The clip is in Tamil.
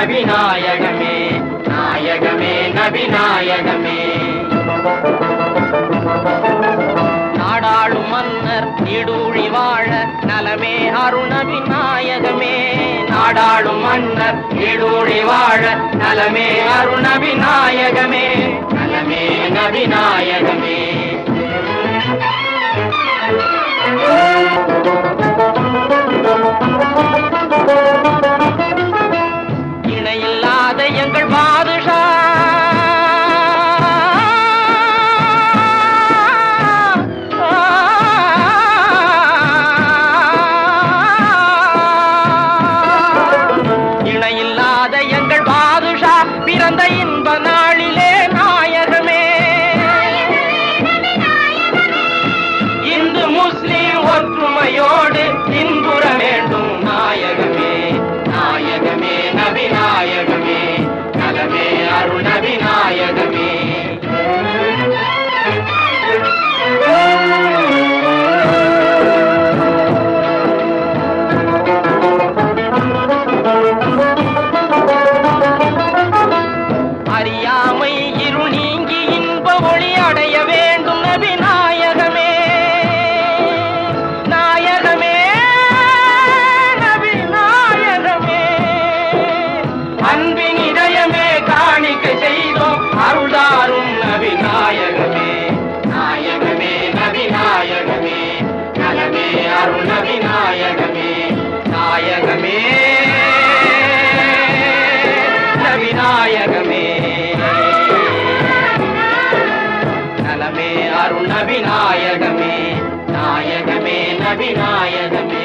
நபிநாயகமே நாயகமே நபிநாயகமே நாடாளும் மன்னர் நீடூழி வாழ நலமே அருணபி நாயகமே நாடாளும் மன்னர் நீடூழி வாழ நலமே அருணபி நாயகமே நலமே நபிநாயகமே அன்பின் இதயமே காணிக்கை செய்தோம். அருள்தாரும் நபிநாயகமே. நாயகமே நபிநாயகமே. நலமே அருள் நபிநாயகமே. நாயகமே நபிநாயகமே. நலமே அருள் நபிநாயகமே. நாயகமே நபிநாயகமே.